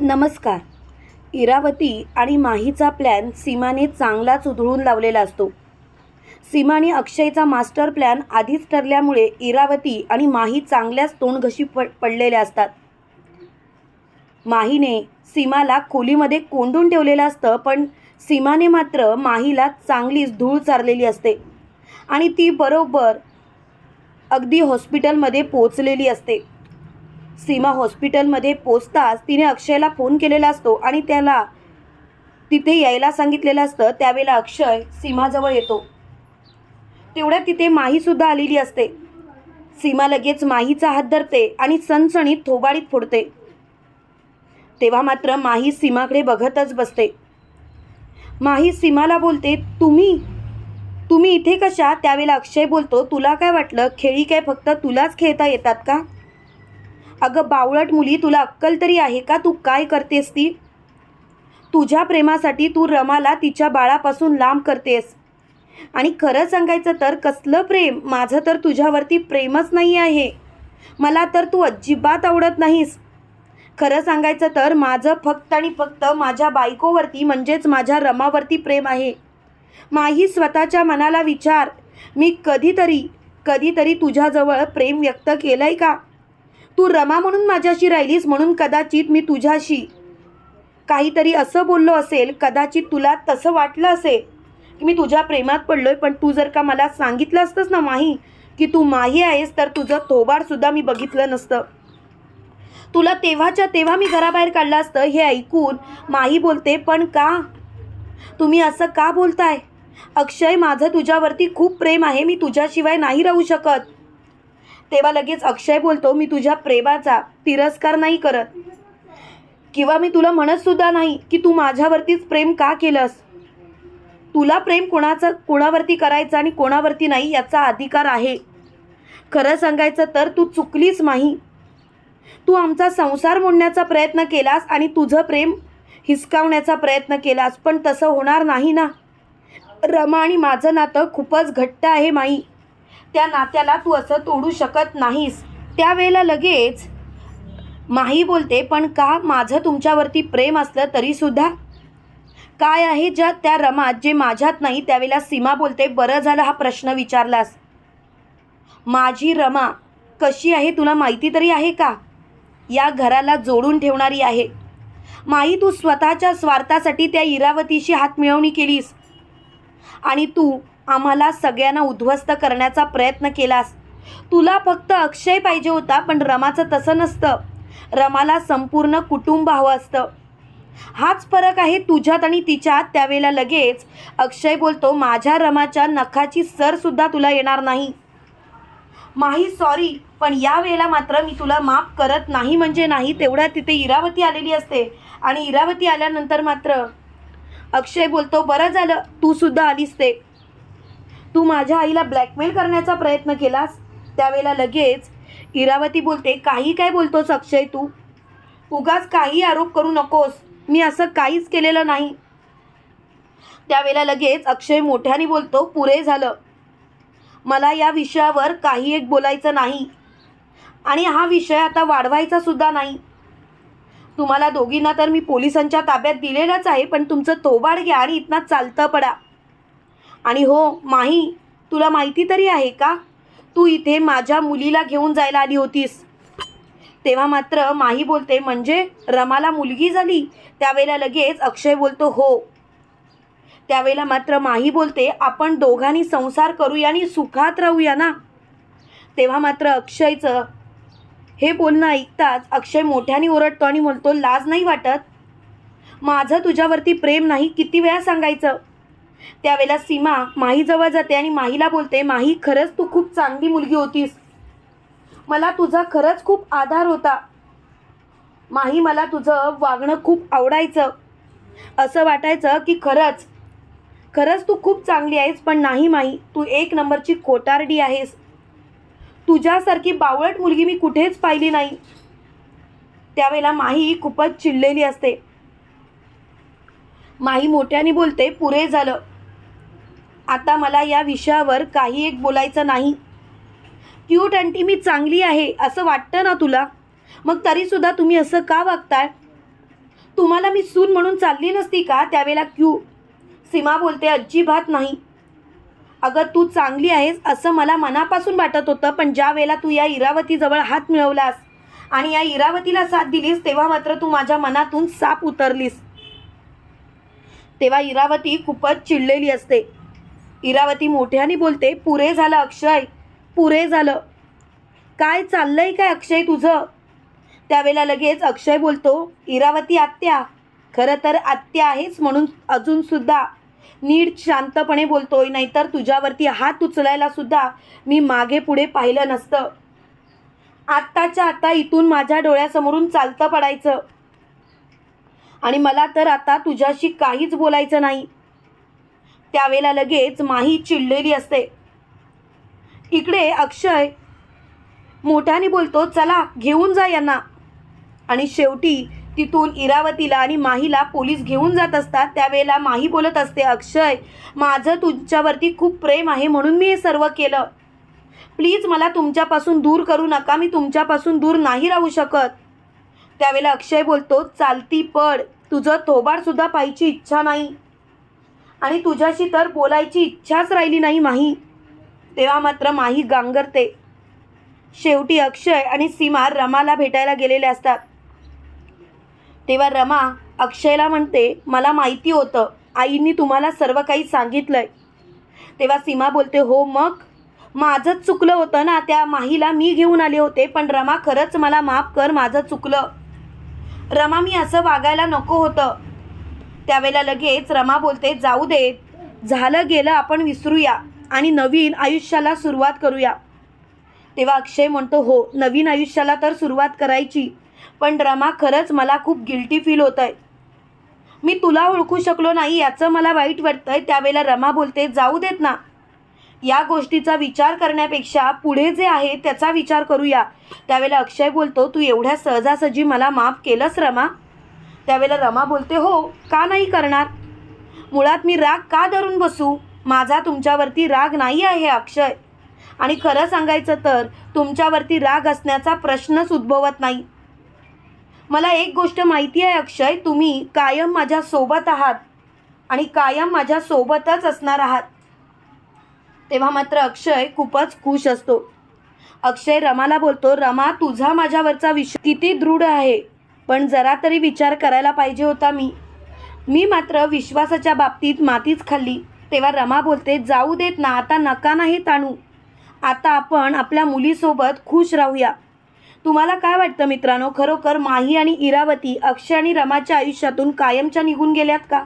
नमस्कार. इरावती आणि माहीचा प्लॅन सीमाने चांगलाच उधळून लावलेला असतो. सीमाने अक्षयचा मास्टर प्लॅन आधीच ठरल्यामुळे इरावती आणि माही चांगल्याच तोंडघशी पड पडलेल्या असतात. माहीने सीमाला खोलीमध्ये कोंडून ठेवलेलं असतं पण सीमाने मात्र माहीला चांगलीच धूळ चारलेली असते. आणि ती बरोबर अगदी हॉस्पिटलमध्ये पोचलेली असते. सीमा हॉस्पिटलमध्ये पोचताच तिने अक्षयला फोन केलेला असतो आणि त्याला तिथे यायला सांगितलेलं असतं. त्यावेळेला अक्षय सीमाजवळ येतो. तेवढ्या तिथे माहीसुद्धा आलेली असते. सीमा लगेच माहीचा हात धरते आणि सणसणीत थोबाडीत फोडते. तेव्हा मात्र माही सीमाकडे बघतच बसते. माही सीमाला बोलते तुम्ही तुम्ही इथे कशा? त्यावेळेला अक्षय बोलतो तुला काय वाटलं? खेळी काय फक्त तुलाच खेळता येतात का? अगं बावळट मुली तुला अक्कल तरी आहे का? तू काय करतेस ती? तुझ्या प्रेमासाठी तू रमाला तिच्या बाळापासून लांब करतेस. आणि खरं सांगायचं तर कसलं प्रेम? माझं तर तुझ्यावरती प्रेमच नाही आहे. मला तर तू अजिबात आवडत नाहीस. खरं सांगायचं तर माझं फक्त आणि फक्त माझ्या बायकोवरती म्हणजेच माझ्या रमावरती प्रेम आहे. माही स्वतःच्या मनाला विचार मी कधीतरी कधीतरी तुझ्याजवळ प्रेम व्यक्त केलं आहे का? तू रमा म्हणून माझ्याशी राहिलीस म्हणून कदाचित मी तुझ्याशी काहीतरी असं बोललो असेल कदाचित तुला तसं वाटलं असेल की मी तुझ्या प्रेमात पडलोय पण तू जर का मला सांगितलं असतंस ना माही की तू माही आहेस तर तुझं थोबाडसुद्धा मी बघितलं नसतं. तुला तेव्हाच्या तेव्हा मी घराबाहेर काढलं असतं हे ऐकून माही बोलते पण का? तुम्ही असं का बोलताय? अक्षय माझं तुझ्यावरती खूप प्रेम आहे मी तुझ्याशिवाय नाही राहू शकत. तेव्हा लगेच अक्षय बोलतो मी तुझ्या प्रेमाचा तिरस्कार नाही करत. किंवा मी तुला म्हणत सुद्धा नाही की तू माझ्यावरतीच प्रेम का केलंस? तुला प्रेम कोणाचं कोणावरती करायचं आणि कोणावरती नाही याचा अधिकार आहे. खरं सांगायचं तर तू चुकलीस माही तू आमचा संसार मोडण्याचा प्रयत्न केलास आणि तुझं प्रेम हिसकावण्याचा प्रयत्न केलास पण तसं होणार नाही ना. रमा आणि माझं नातं खूपच घट्ट आहे माई. त्या नात्याला तू असं तोडू शकत नाहीस. त्यावेळेला लगेच माही बोलते पण का माझं तुमच्यावरती प्रेम असलं तरीसुद्धा काय आहे ज्या त्या रमात जे माझ्यात नाही? त्यावेळेला सीमा बोलते बरं झालं हा प्रश्न विचारलास. माझी रमा कशी आहे तुला माहिती तरी आहे का? या घराला जोडून ठेवणारी आहे. माई तू स्वतःच्या स्वार्थासाठी त्या इरावतीशी हात मिळवणी केलीस. आणि तू आम्हाला सगळ्यांना उद्ध्वस्त करण्याचा प्रयत्न केलास. तुला फक्त अक्षय पाहिजे होता पण रमाचं तसं नसतं. रमाला संपूर्ण कुटुंब हवं असतं. हाच फरक आहे तुझ्यात आणि तिच्यात. त्यावेळेला लगेच अक्षय बोलतो माझ्या रमाच्या नखाची सरसुद्धा तुला येणार नाही. माही सॉरी पण या वेळेला मात्र मी तुला माफ करत नाही म्हणजे नाही तेवढ्या तिथे इरावती आलेली असते. आणि इरावती आल्यानंतर मात्र अक्षय बोलतो बरं झालं तू सुद्धा आलीस ते. तू माझ्या आईला ब्लॅकमेल करण्याचा प्रयत्न केलास? त्यावेळेला लगेच इरावती बोलते काही काय बोलतोस अक्षय तू? उगाच काही आरोप करू नकोस. मी असं काहीच केलेलं नाही. त्यावेळेला लगेच अक्षय मोठ्याने बोलतो पुरे झालं. मला या विषयावर काही एक बोलायचं नाही. आणि हा विषय आता वाढवायचा सुद्धा नाही. तुम्हाला दोघींना तर मी पोलिसांच्या ताब्यात दिलेलंच आहे पण तुमचं थोबाड घ्या आणि इथनं चालतं पडा. आणि हो माही तुला माहिती तरी आहे का? तू इथे माझ्या मुलीला घेऊन जायला आली होतीस. तेव्हा मात्र माही बोलते म्हणजे रमाला मुलगी झाली? त्यावेळेला लगेच अक्षय बोलतो हो. त्यावेळेला मात्र माही बोलते आपण दोघांनी संसार करूया आणि सुखात राहूया ना? तेव्हा मात्र अक्षयचं हे बोलणं ऐकताच अक्षय मोठ्याने ओरडतो आणि म्हणतो लाज नाही वाटत? माझं तुझ्यावरती प्रेम नाही किती वेळा सांगायचं? त्यावेळेला सीमा माहीजवळ जाते आणि माहीला बोलते माही खरंच तू खूप चांगली मुलगी होतीस. मला तुझा खरंच खूप आधार होता. माही मला तुझं वागणं खूप आवडायचं. असं वाटायचं की खरंच खरंच तू खूप चांगली आहेस पण नाही माही तू एक नंबरची खोटारडी आहेस. तुझ्यासारखी बावळट मुलगी मी कुठेच पाहिली नाही. त्यावेळेला माही खूपच चिडलेली असते. माही मोठ्याने बोलते पुरे झालं. आता मला या विषयावर काही एक बोलायचं नाही. क्यूट आंटी मी चांगली आहे असं वाटतं ना तुला? मग तरीसुद्धा तुम्ही असं का वागताय? तुम्हाला मी सून म्हणून चालली नसती का त्यावेळेला क्यू सीमा बोलते अजिबात नाही. अगं तू चांगली आहेस असं मला मनापासून वाटत होतं पण ज्या वेळेला तू या इरावतीजवळ हात मिळवलास आणि या इरावतीला साथ दिलीस तेव्हा मात्र तू माझ्या मनातून साप उतरलीस. तेव्हा इरावती खूपच चिडलेली असते. इरावती मोठ्याने बोलते पुरे झालं अक्षय पुरे झालं. काय चाललंय काय अक्षय तुझं? त्यावेळेला लगेच अक्षय बोलतो इरावती आत्या. खरं तर आत्या आहेच म्हणून अजूनसुद्धा नीट शांतपणे बोलतोय नाहीतर तुझ्यावरती हात उचलायला सुद्धा मी मागे पुढे पाहिलं नसतं. आत्ताच्या आता इथून माझ्या डोळ्यासमोरून चालतं पडायचं. आणि मला तर आता तुझ्याशी काहीच बोलायचं नाही. त्यावेळेला लगेच माही चिडलेली असते. इकडे अक्षय मोठ्याने बोलतो चला घेऊन जा यांना. आणि शेवटी तिथून इरावतीला आणि माहीला पोलीस घेऊन जात असतात. त्यावेळेला माही बोलत असते अक्षय माझं तुमच्यावरती खूप प्रेम आहे म्हणून मी हे सर्व केलं. प्लीज मला तुमच्यापासून दूर करू नका मी तुमच्यापासून दूर नाही राहू शकत. त्यावेळेला अक्षय बोलतो चालती पड तुझं थोबाडसुद्धा पाहायची इच्छा नाही. आणि तुझ्याशी तर बोलायची इच्छाच राहिली नाही माही. तेव्हा मात्र माही गांगरते. शेवटी अक्षय आणि सीमा रमाला भेटायला गेलेले असतात. तेव्हा रमा अक्षयला म्हणते मला माहिती होतं. आईंनी तुम्हाला सर्व काही सांगितलंय. तेव्हा सीमा बोलते हो मग? माझंच चुकलं होतं ना त्या माहीला मी घेऊन आले होते पण रमा खरंच मला माफ कर माझं चुकलं. रमा मी असं वागायला नको होतं. त्यावेळेला लगेच रमा बोलते जाऊ देत झालं गेलं आपण विसरूया आणि नवीन आयुष्याला सुरुवात करूया. तेव्हा अक्षय म्हणतो हो नवीन आयुष्याला तर सुरुवात करायची पण रमा खरंच मला खूप गिल्टी फील होत आहे मी तुला ओळखू शकलो नाही याचं मला वाईट वाटतं आहे त्यावेळेला रमा बोलते जाऊ देत ना. या गोष्टीचा विचार करण्यापेक्षा पुढे जे आहे त्याचा विचार करूया. त्यावेळेला अक्षय बोलतो तू एवढ्या सहजासहजी मला माफ केलंस रमा. त्यावेळेला रमा बोलते हो का नाही करणार? मुळात मी राग का धरून बसू? माझा तुमच्यावरती राग नाही आहे अक्षय. आणि खरं सांगायचं तर तुमच्यावरती राग असण्याचा प्रश्नच उद्भवत नाही. मला एक गोष्ट माहिती आहे अक्षय. तुम्ही कायम माझ्या सोबत आहात आणि कायम माझ्या सोबतच असणार आहात. तेव्हा मात्र अक्षय खूपच खुश असतो. अक्षय रमाला बोलतो रमा तुझा माझ्यावरचा विश्वास किती दृढ आहे. पण जरा तरी विचार करायला पाहिजे होता मी. मी मात्र विश्वासाच्या बाबतीत मातीच खाल्ली. तेव्हा रमा बोलते जाऊ देत ना आता नका नाही ताणू. आता आपण आपल्या मुलीसोबत खुश राहूया. तुम्हाला काय वाटतं मित्रांनो? खरोखर माही आणि इरावती अक्षय आणि रमाच्या आयुष्यातून कायमच्या निघून गेल्यात का?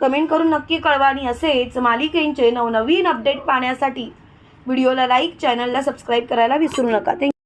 कमेंट करून नक्की कळवा आणि असेच मालिकेंचे नवनवीन अपडेट पाहण्यासाठी. व्हिडिओला लाईक चॅनलला सबस्क्राईब करायला विसरू नका. थँक्यू